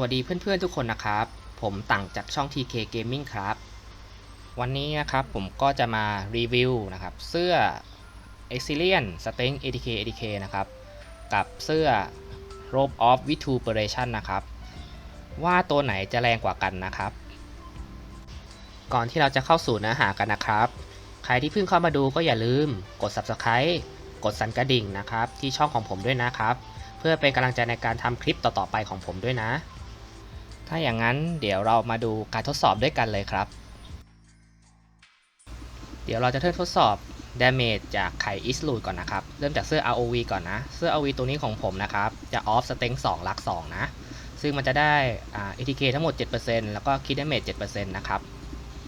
วัสดีเพื่อนๆทุกคนนะครับ ผมต่างจากช่อง TK Gaming ครับ วันนี้นะครับผมก็จะมารีวิวนะครับ เสื้อ e x i l i a n Stain ATK ATK นะครับ กับเสื้อ Rope of Vituperation นะครับ ว่าตัวไหนจะแรงกว่ากันนะครับ ก่อนที่เราจะเข้าสู่เนื้อหากันนะครับ ใครที่เพิ่งเข้ามาดูก็อย่าลืมกด Subscribe กดสั่นกระดิ่งนะครับ ที่ช่องของผมด้วยนะครับ เพื่อเป็นกำลังใจในการทำคลิปต่อๆไปของผมด้วยนะ ถ้าอย่างนั้นเดี๋ยวเรามาดูการทดสอบด้วยกันเลยครับ เดี๋ยวเราจะเริ่มทดสอบ Damage จากไข่ i s l u d ก่อนนะครับ เริ่มจากเสื้อ ROV ก่อนนะ เสื้อ ROV ตัวนี้ของผมนะครับ จะ Off Strength 2ลัก 2 นะ ซึ่งมันจะได้อ่า ATK ทั้งหมด 7%แล้วก็ Crit Damage 7%นะครับ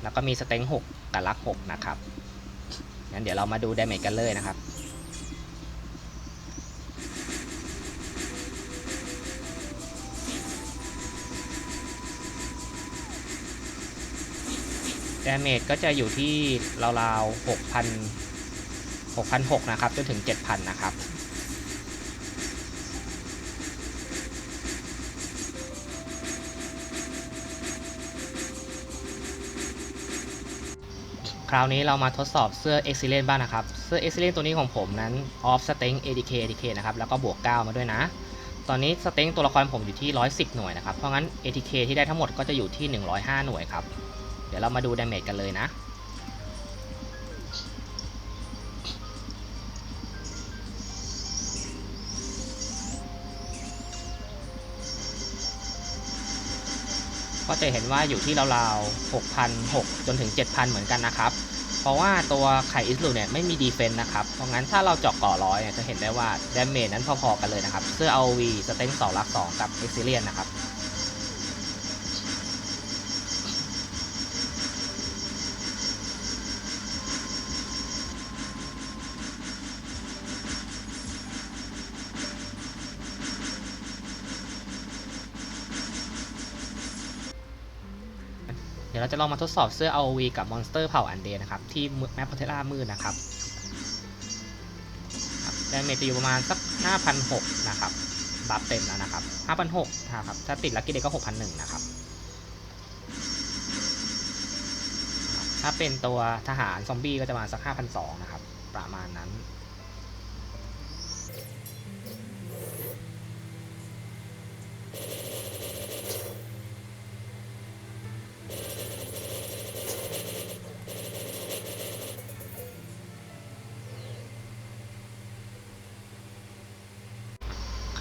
แล้วก็มี Strength 6กับลัก 6 นะครับ งั้นเดี๋ยวเรามาดู Damage กันเลยนะครับ ดาเมจก็จะอยู่ที่ราวๆ6,000 6,600นะครับ จนถึง7,000นะครับ คราวนี้เรามาทดสอบเสื้อ e x i l e n บ้างนะครับ เสื้อ e x i l e n ตัวนี้ของผมนั้น off strength ADK ADK นะครับ แล้วก็บวก 9 มาด้วยนะ ตอนนี้ strength ตัวละครผมอยู่ที่ 110 หน่วยนะครับ เพราะงั้น ATK ที่ได้ทั้งหมดก็จะอยู่ที่ 105 หน่วยครับ เดี๋ยวเรามาดูดาเมจกันเลยนะ ก็จะเห็นว่าอยู่ที่ราวๆ6,006จนถึง 7,000 เหมือนกันนะครับ เพราะว่าตัวไข่อิสลูเนี่ยไม่มีดีเฟนต์นะครับ เพราะงั้นถ้าเราเจาะก่อร้อยเนี่ยจะเห็นได้ว่าดาเมจนั้นพอๆกันเลยนะครับ เสื้อ ROV สเต็ง2ลัก2กับเอ็กซิเลียนนะครับ ดี๋ยวเราจะลองมาทดสอบเสื้อ ROV กับมอนสเตอร์เผ่าอันเดนะครับ ที่แมปพเทล่ามืดนะครับดาเมจจะอยู่ประมาณสัก5,600นะครับ บัฟเต็มแล้วนะครับ5,600นะครับ ถ้าติดลักกี้เดก็6,100นะครับ ถ้าเป็นตัวทหารซอมบี้ก็จะประมาณสัก5,200นะครับ ประมาณนั้น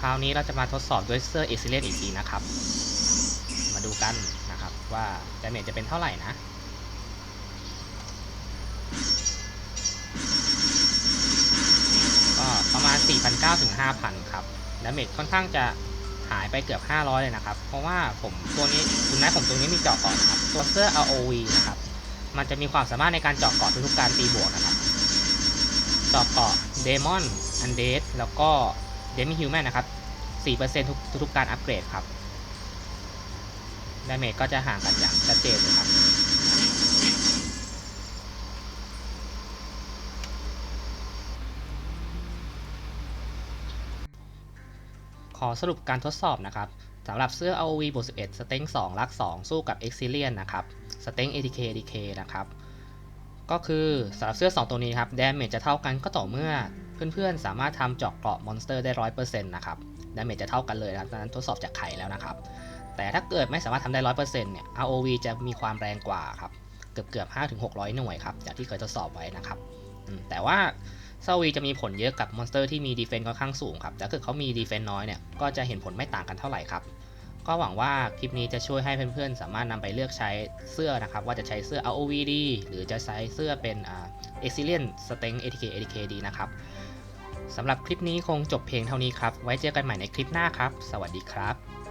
คราวนี้เราจะมาทดสอบด้วยเสื้อเอซิเลนอีกทีนะครับ มาดูกันนะครับว่าดาเมจจะเป็นเท่าไหร่นะก็ประมาณ 4,900ถึง5,000 ครับดาเมจค่อนข้างจะหายไปเกือบ 500 เลยนะครับ เพราะว่าผมตัวนี้ถึงแม้ผมตัวนี้มีเจาะเกาะนครับตัวเสื้อ ROV นะครับ มันจะมีความสามารถในการเจาะเกาะทุกการตีบวกนะครับ เจาะเกาะเดมอนอันเดสแล้วก็ เดมิฮิวแมนนะครับ 4%ทุกทุกการอัปเกรดครับดาเมจก็จะห่างกันอย่างชัดเจนเลยครับ ขอสรุปการทดสอบนะครับสำหรับเสื้อ ROV บวก11 สเต็ง2ลัก 2 สู้กับ e x i l i a n นะครับ สเต็ง ATK ATK นะครับ ก็คือสำหรับเสื้อ 2 ตัวนี้ครับ ดาเมจจะเท่ากันก็ต่อเมื่อ เพื่อนๆ สามารถทำเจาะเกราะมอนสเตอร์ได้100%นะครับ ดาเมจจะเท่ากันเลยนะครับนั้นทดสอบจากไข่แล้วนะครับ แต่ถ้าเกิดไม่สามารถทำได้100%เนี่ย ROV จะมีความแรงกว่าครับ เกือบเกือบๆ5-600หน่วยครับ จากที่เคยทดสอบไว้นะครับ แต่ว่าเซาวีจะมีผลเยอะกับมอนสเตอร์ที่มีดีเฟนต์ค่อนข้างสูงครับ แต่ถ้าเกิดเขามีดีเฟนต์น้อยเนี่ย ก็จะเห็นผลไม่ต่างกันเท่าไหร่ครับ ก็หวังว่าคลิปนี้จะช่วยให้เพื่อนๆ สามารถนำไปเลือกใช้เสื้อนะครับ ว่าจะใช้เสื้อ ROV ดี หรือจะใช้เสื้อเป็นอ่า e x i l i a n Strength ATK ATK ดีนะครับ สำหรับคลิปนี้คงจบเพียงเท่านี้ครับ ไว้เจอกันใหม่ในคลิปหน้าครับ สวัสดีครับ